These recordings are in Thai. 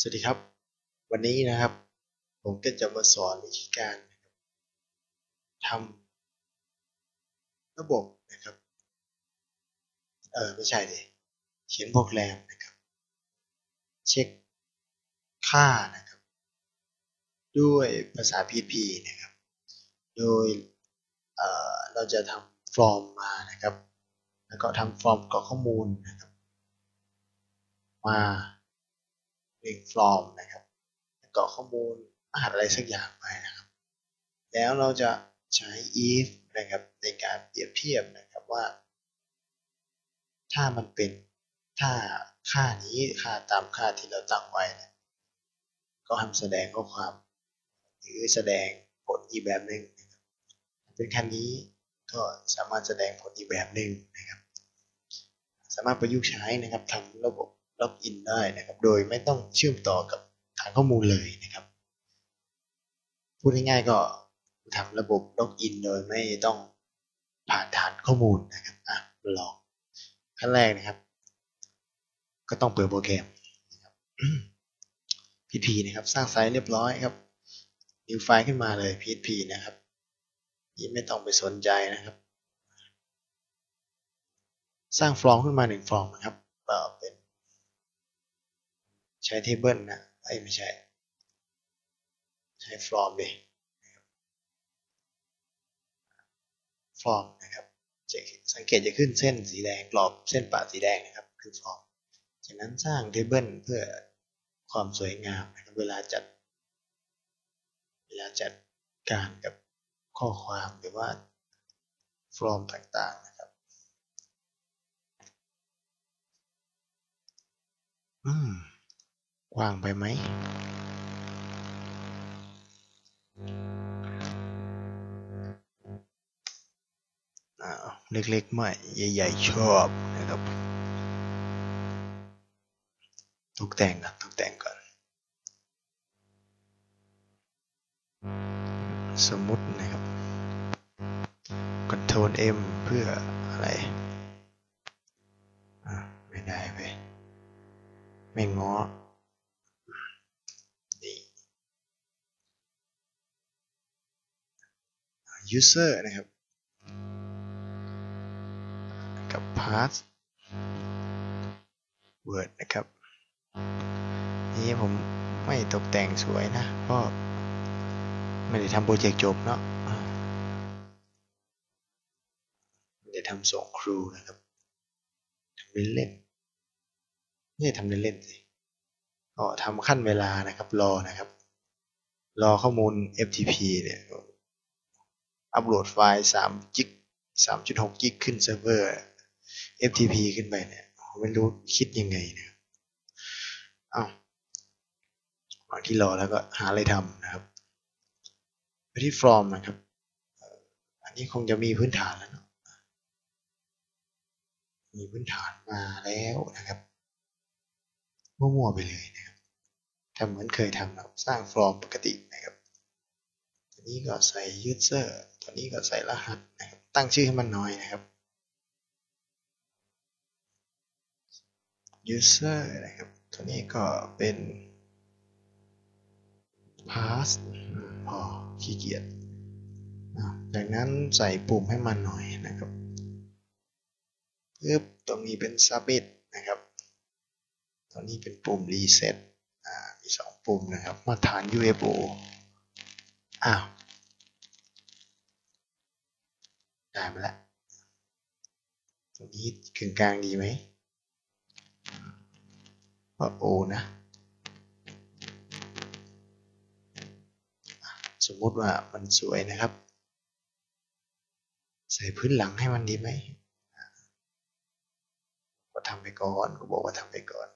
สวัสดีครับ วันนี้นะครับ ผมก็จะมาสอนวิธีการทำระบบนะครับ เออไม่ใช่ดิเขียนโปรแกรมนะครับ เช็คค่านะครับ ด้วยภาษา PHP นะครับ โดยเเราจะทำฟอร์มมานะครับ แล้วก็ทำฟอร์มกรอกข้อมูลนะครับ มา หนึ่งฟอร์มนะครับกรอกข้อมูลรหัสอะไรสักอย่างไปนะครับ แล้วเราจะใช้ if นะครับในการเปรียบเทียบนะครับว่า ถ้ามันเป็นถ้าค่านี้ค่าตามค่าที่เราตั้งไว้นะก็ทำแสดงข้อความ หรือแสดงผลอีกแบบหนึ่งนะครับเป็นคันนี้ก็สามารถแสดงผลอีกแบบหนึ่งนะครับ สามารถประยุกต์ใช้นะครับทำระบบ ล็อกอินได้นะครับ โดยไม่ต้องเชื่อมต่อกับฐานข้อมูลเลยนะครับ พูดง่ายๆก็ทำระบบล็อกอินโดยไม่ต้องผ่านฐานข้อมูลนะครับอะลองขั้นแรกนะครับ ก็ต้องเปิดโปรแกรมนะครับ PHP นะครับ สร้างไซต์เรียบร้อยครับ new ไฟล์ขึ้นมาเลย PHP นะครับนี่ไม่ต้องไปสนใจนะครับ สร้างฟอร์มขึ้นมาหนึ่งฟอร์มนะครับเป็น ใช้เทเบิลนะไอ้ไม่ใช่ ใช้ฟอร์มดิฟอร์มนะครับจะสังเกตจะขึ้นเส้นสีแดงกรอบเส้นปะสีแดงนะครับคือฟอร์มจากนั้นสร้างเทเบิลเพื่อความสวยงามนะครับเวลาจัด เวลาจัดการกับข้อความหรือว่าฟอร์มต่างๆนะครับ อืม กว้างไปไหมอ้าเล็กๆไม่ใหญ่ๆชอบนะครับ ตกแต่งนะตกแต่งก่อน สมมตินะครับ Ctrl M เพื่ออะไรอะไม่ได้ไปไม่ง้อ user นะครับ กับ pass word นะครับ นี่ผมไม่ตกแต่งสวยนะเพราะไม่ได้ทำโปรเจกต์จบเนาะไม่ได้ทำส่งครูนะครับทำเล่นๆไม่ได้ทำเล่นๆสิก็ทำขั้นเวลานะครับรอนะครับ รอข้อมูล FTP เนี่ย อัปโหลดไฟล์3จิก3.6จิกขึ้นเซิร์ฟเวอร์ FTP ขึ้นไปเนี่ยผมไม่รู้คิดยังไงนะอ้าวางที่รอแล้วก็หาอะไรทำนะครับไปที่ from นะครับ อันนี้คงจะมีพื้นฐานแล้วเนอะมีพื้นฐานมาแล้วนะครับมั่วๆไปเลยนะครับทำเหมือนเคยทำนะครับสร้าง from ปกตินะครับ นี้ก็ใส่ user ตัวนี้ก็ใส่รหัสนะครับตั้งชื่อให้มันหน่อยนะครับ user นะครับ ตัวนี้ก็เป็น pass พอขี้เกียจจากนั้นใส่ปุ่มให้มันหน่อยนะครับปึ๊บตรงนี้เป็น submit นะครับตัวนี้เป็นปุ่ม reset อ่ามีสองปุ่มนะครับ มาฐาน UFO อ้าว ได้มาแล้วตรงนี้กึ่งกลางดีไหมว่าโอนะ สมมุติว่ามันสวยนะครับ ใส่พื้นหลังให้มันดีไหมก็ทำไปก่อนก็บอกว่าทำไปก่อน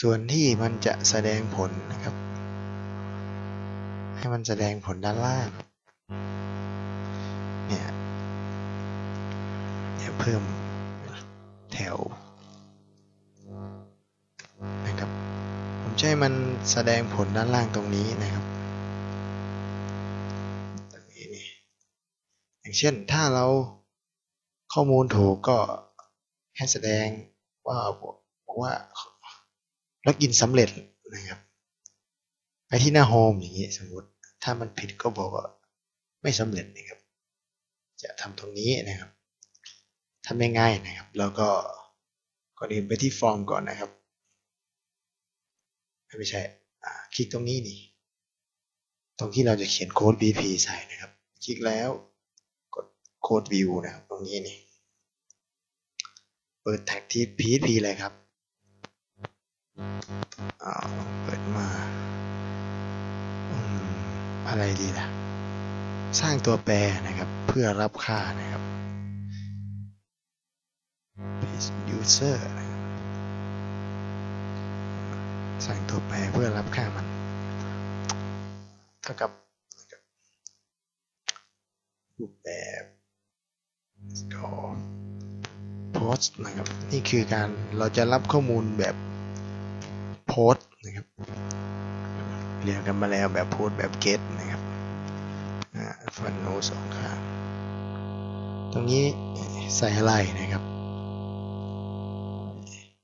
ส่วนที่มันจะแสดงผลนะครับ ให้มันแสดงผลด้านล่าง เนี่ยเนี่ยเพิ่มแถวนะครับ ผมจะให้มันแสดงผลด้านล่างตรงนี้นะครับตรงนี้นี่อย่างเช่นถ้าเราข้อมูลถูกก็ให้แสดงว่าบอกว่าล็อกอินสำเร็จนะครับไปที่หน้าโฮมอย่างนี้สมมติ ถ้ามันผิดก็บอกว่าไม่สำเร็จนะครับ จะทำตรงนี้นะครับทำง่ายๆนะครับ แล้วก็ก่อนอื่นไปที่ฟอร์มก่อนนะครับ ไม่ใช่คลิกตรงนี้นี่ตรงที่เราจะเขียนโค้ด BP ใส่นะครับ คลิกแล้วกดโค้ด view นะครับ ตรงนี้นี่เปิดแท็กที่ PHP เลยครับเอาเปิดมาอะไรดีล่ะ สร้างตัวแปรนะครับ เพื่อรับค่านะครับ paste user นะครับสร้างตัวแปรเพื่อรับค่ามันเท่ากับรูปแบบก็ post นะครับ นี่คือการเราจะรับข้อมูลแบบ post นะครับเรียนกันมาแล้วแบบ post แบบ get นะครับฟันโนสองข้าง ตรงนี้ใส่อะไรนะครับ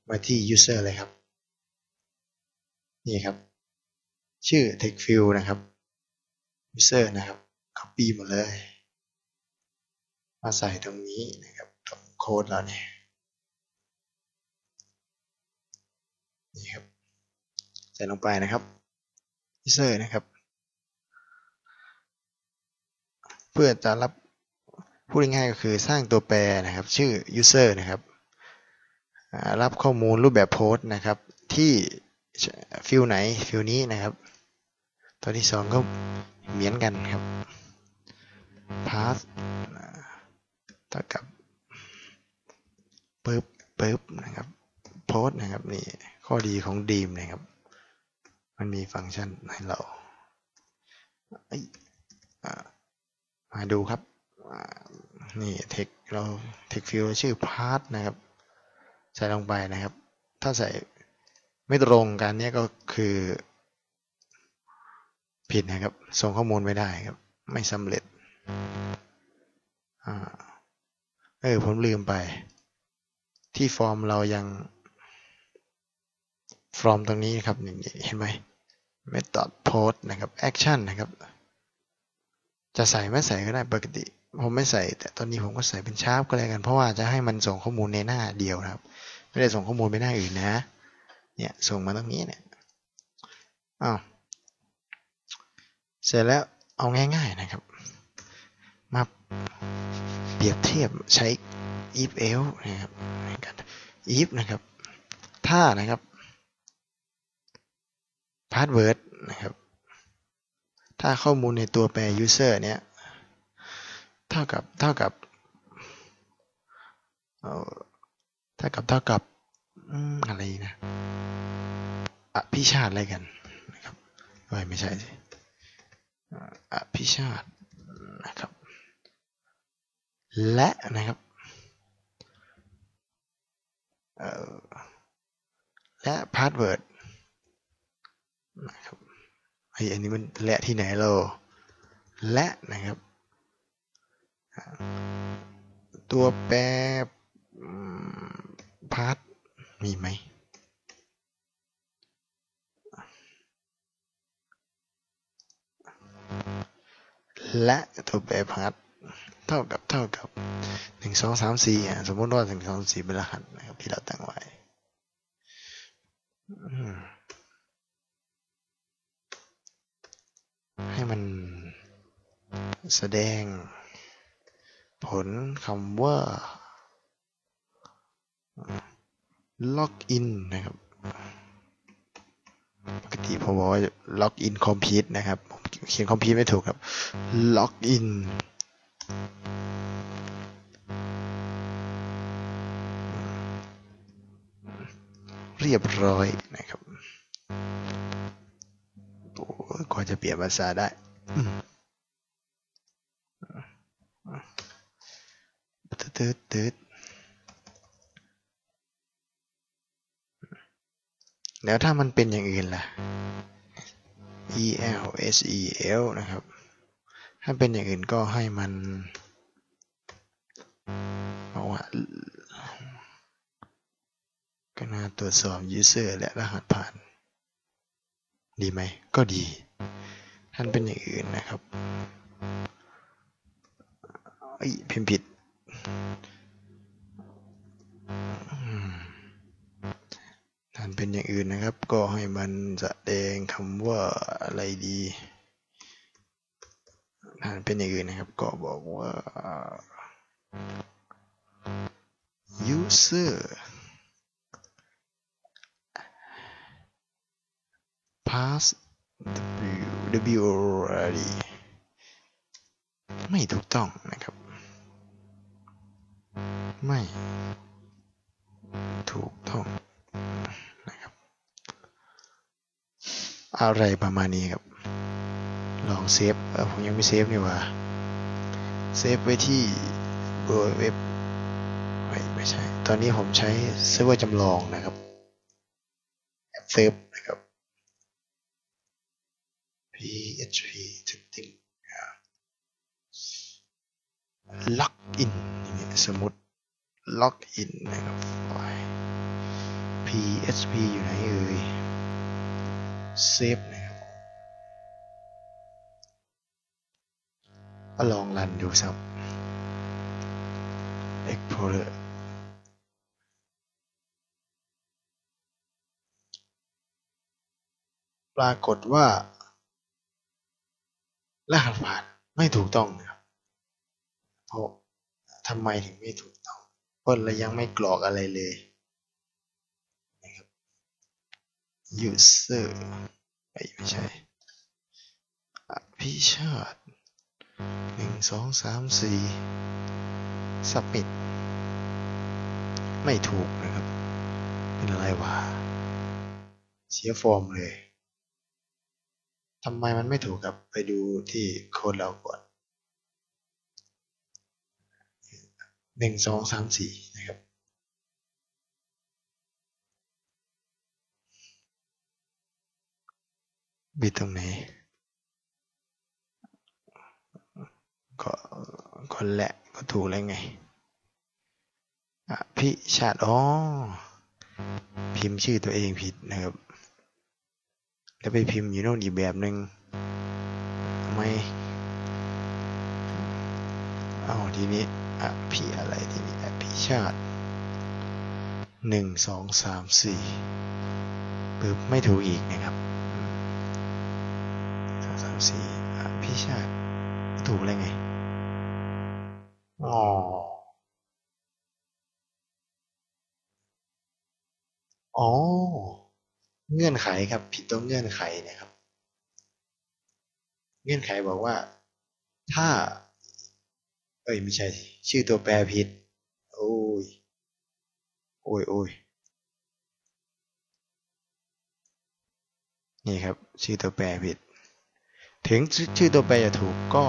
มาที่ user เลยครับ นี่ครับ ชื่อ text field นะครับ user นะครับ copy หมดเลย มาใส่ตรงนี้นะครับตรงโค้ดเราเนี่ยนี่ครับ ใส่ลงไปนะครับ user นะครับ เพื่อจะรับ พูดง่ายๆก็คือสร้างตัวแปรนะครับชื่อ user นะครับรับข้อมูลรูปแบบโพสต์นะครับ ที่ฟิลไหนฟิลนี้นะครับ ตัวที่สองก็เหมือนกันครับ pass เท่ากับปึ๊บปึ๊บนะครับโพสต์นะครับนี่ข้อดีของดีมนะครับ มันมีฟังก์ชันให้เรามาดูครับ นี่เทคเราเทคฟิลชื่อพาร์ทนะครับ ใส่ลงไปนะครับ ถ้าใส่ไม่ตรงกันเนี่ยก็คือผิดนะครับ ส่งข้อมูลไม่ได้ครับ ไม่สำเร็จอเออ ผมลืมไป ที่ฟอร์มเรายังฟอร์มตรงนี้ครับเห็นไหม method post นะครับ action นะครับ จะใส่ไม่ใส่ก็ได้ปกติ ผมไม่ใส่ แต่ตอนนี้ผมก็ใส่เป็นชาร์ปก็แล้วกัน เพราะว่าจะให้มันส่งข้อมูลในหน้าเดียวครับ ไม่ได้ส่งข้อมูลไปหน้าอื่นนะ เนี่ยส่งมาตรงนี้เนี่ยอ้าวเสร็จแล้วเอาง่าย ๆนะครับ มาเปรียบเทียบใช้ if else นะครับ if นะครับ ถ้านะครับ password นะครับ ถ้าข้อมูลในตัวแปร user เนี่ย เท่ากับเท่ากับเท่ากับเท่ากับอะไรนะอภิชาติอะไรกันนะครับไม่ใช่สิอภิชาตินะครับ และนะครับและพาสเวิร์ดนะครับไออันนี้มันและที่ไหนเราและนะครับ ตัวแปรพาร์ทมีไหมและตัวแปรพาร์ทเท่ากับเท่ากับหนึ่งสองสามสี่สมมติว่าหนึ่งสองสี่เป็นรหัสนะครับที่เราตั้งไว้ให้มันแสดง ผลคำว่า ล็อกอินนะครับปกติผมบอกว่าล็อกอินคอมพิวต์นะครับผมเขียนคอมพิวต์ไม่ถูกครับล็อกอินเรียบร้อยนะครับโอ้กว่าจะเปลี่ยนภาษาได้ ตืดตืดแล้วถ้ามันเป็นอย่างอื่นล่ะ e l s e l นะครับ ถ้าเป็นอย่างอื่นก็ให้มันบอกว่าก็น่าตรวจสอบ user และรหัสผ่าน ดีไหม ก็ดี ท่านเป็นอย่างอื่นนะครับ เอ้ยพิมพ์ผิด เป็นอย่างอื่นนะครับ ก็ให้มันแสดงคำว่าอะไรดีท่านเป็นอย่างอื่นนะครับ ก็บอกว่า user pass w w r d ไม่ถูกต้องนะครับ ไม่ถูกต้องนะครับ อะไรประมาณนี้ครับ ลองเซฟเออผมยังไม่เซฟนี่ว่าเซฟไว้ที่เบอร์เว็บไม่ไม่ใช่ ตอนนี้ผมใช้เซิร์ฟเวอร์จำลองนะครับแอปเซฟนะครับ PHP setting ล็อกอินอย่างเงี้ยสมมติล็อกอินนะครับไฟล์ PHP อยู่ไหนเอ่ย เซฟนะครับก็ลองรันดูสัก Explorer ปรากฏว่า รหัสผ่านไม่ถูกต้องนะครับ เพราะทำไมถึงไม่ถูกต้องเพราะเรายังไม่กรอกอะไรเลยนะครับ user ไม่ไม่ใช่อภิชาติหนึ่งสองสามสี่ submit ไม่ถูกนะครับ เป็นอะไรวะเสียฟอร์มเลยทำไมมันไม่ถูกครับไปดูที่โค้ดเราก่อนหนึ่งสองสามสี่ บิดตรงไหนก็คนแหละก็ถูกแล้วไงอภิชาติอ๋อพิมพ์ชื่อตัวเองผิดนะครับ แล้วไปพิมพ์อยู่โน่นอีกแบบหนึ่งทำไมเอาทีนี้อภิอะไรทีนี้อภิชาติหนึ่งสองสามสี่ปึ๊บไม่ถูกอีกนะครับ สองสามสี่อภิชาติถูกเลยไงอ๋ออ๋อ เงื่อนไขครับ ผิดตรงเงื่อนไขนะครับ เงื่อนไขบอกว่า ถ้า เอ้ยไม่ใช่ ชื่อตัวแปรผิด โอ้ย โอ้ยโอ้ยนี่ครับ ชื่อตัวแปรผิด ถึงชื่อตัวแปรจะถูกก็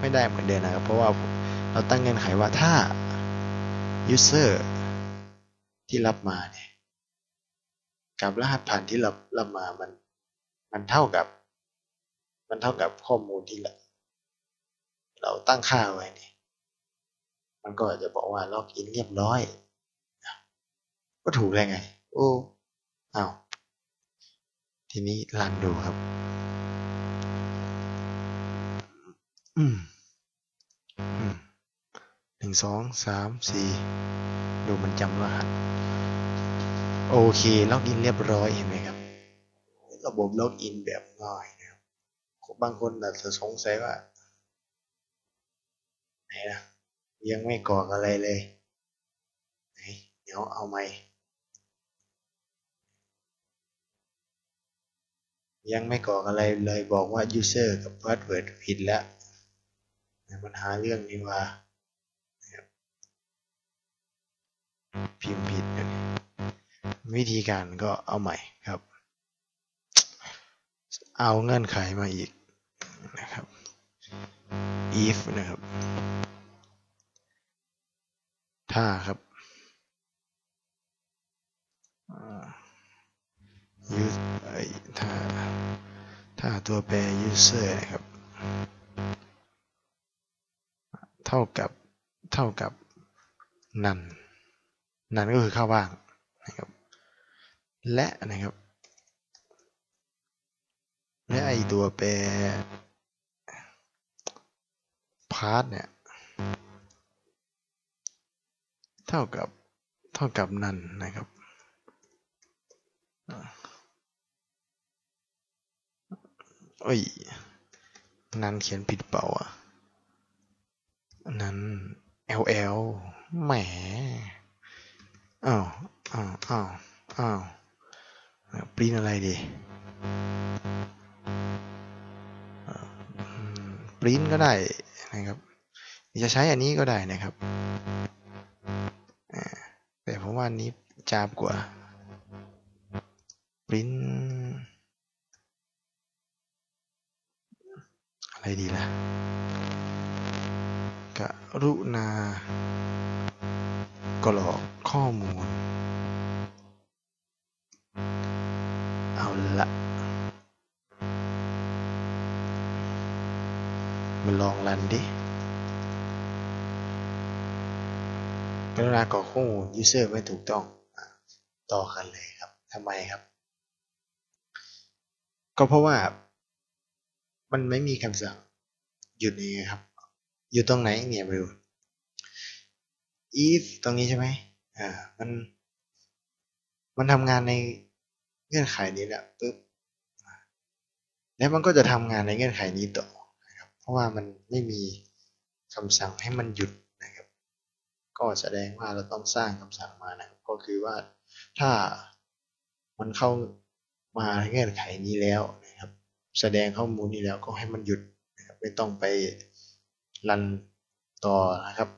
ไม่ได้เหมือนเดิมนะครับ เพราะว่าเราตั้งเงื่อนไขว่าถ้า user ที่รับมาเนี่ยกับรหัสผ่านที่เรารับมามันมันเท่ากับ มันเท่ากับข้อมูลที่เราเราตั้งค่าไว้นี่มันก็จะบอกว่าล็อกอินเรียบร้อยก็ถูกเลยไง โอ้อ้าวทีนี้รันดูครับ หนึ่งสองสามสี่ดูมันจำรหัส โอเค ล็อกอินเรียบร้อยเห็นไหมครับ ระบบล็อกอินแบบง่ายนะครับ บางคนอาจจะสงสัยว่าไหนนะยังไม่กรอกอะไรเลยไหนเดี๋ยวเอาไหมยังไม่กรอกอะไรเลยบอกว่า user กับ password ผิดแล้ว มันหาเรื่องนี้ว่าพิมพ์ผิดนวิธีการก็เอาใหม่ครับ เอาเงื่อนไขมาอีกนะครับ if นะครับ ถ้าครับ use ถ้าถ้าตัวแปร user นะครับ เท่ากับเท่ากับ none นั่นก็คือค่าว่างนะครับ และนะครับ และไอตัวแปรพาร์ทเนี่ย เท่ากับเท่ากับนันนะครับเอ้ยนันเขียนผิดเปล่าอะ นั้น ll แหมอ้าวอ้าวอ้าวอ้าวปริ้นอะไรดีปริ้นก็ได้นะครับจะใช้อันนี้ก็ได้นะครับแต่ผมว่านี้จาบกว่าปริ้นอะไรดีล่ะ รุณากรอกข้อมูล เอาละมาลองรันดิกรุณากรอกข้อมูล user ไม่ถูกต้องต่อกันเลยครับทำไมครับ ก็เพราะว่ามันไม่มีคำสั่งหยุดนี้ครับ อยู่ตรงไหนเนี่ยไม่รู้ if ตรงนี้ใช่ไหมอ่ามันมันทำงานในเงื่อนไขนี้แหละปุ๊บแล้วมันก็จะทำงานในเงื่อนไขนี้ต่อนะครับ เพราะว่ามันไม่มีคำสั่งให้มันหยุดนะครับ ก็แสดงว่าเราต้องสร้างคำสั่งมานะครับ ก็คือว่าถ้ามันเข้ามาในเงื่อนไขนี้แล้วนะครับ แสดงข้อมูลนี้แล้วก็ให้มันหยุดนะครับไม่ต้องไป รันต่อนะครับ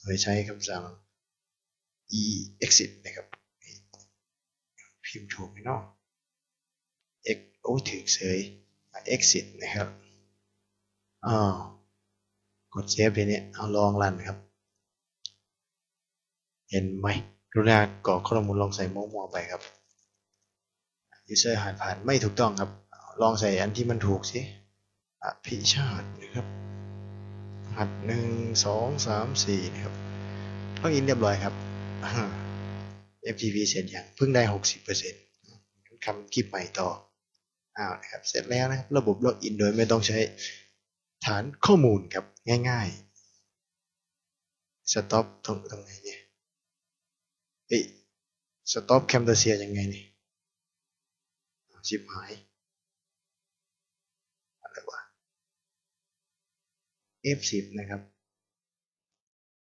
โดยใช้คำสั่ง e exit นะครับ พิมพ์ถูกไหมเนาะ x โอ้ถึงเสย exit นะครับอ้าวกดเซฟทีนี้เอาลองรันครับ เห็นไหมรุณากรอกข้อมูลลองใส่มั่วๆไปครับ user หานผ่านไม่ถูกต้องครับ ลองใส่อันที่มันถูกสิอภิชาตินะครับ หัดหนึ่งสองสามสี่นะครับล็อกอินเรียบร้อยครับ FTP เสร็จอย่างเพิ่งได้หกสิบเปอร์เซ็นต์คำคลิปใหม่ต่ออ้าวนะครับ เสร็จแล้วนะครับระบบล็อกอินโดยไม่ต้องใช้ฐานข้อมูลครับง่ายๆ stop ตรงตรงไหนเนี่ยเอ้ย stop c a m t a s i a ยังไงนี่ชิบหาย F10 นะครับ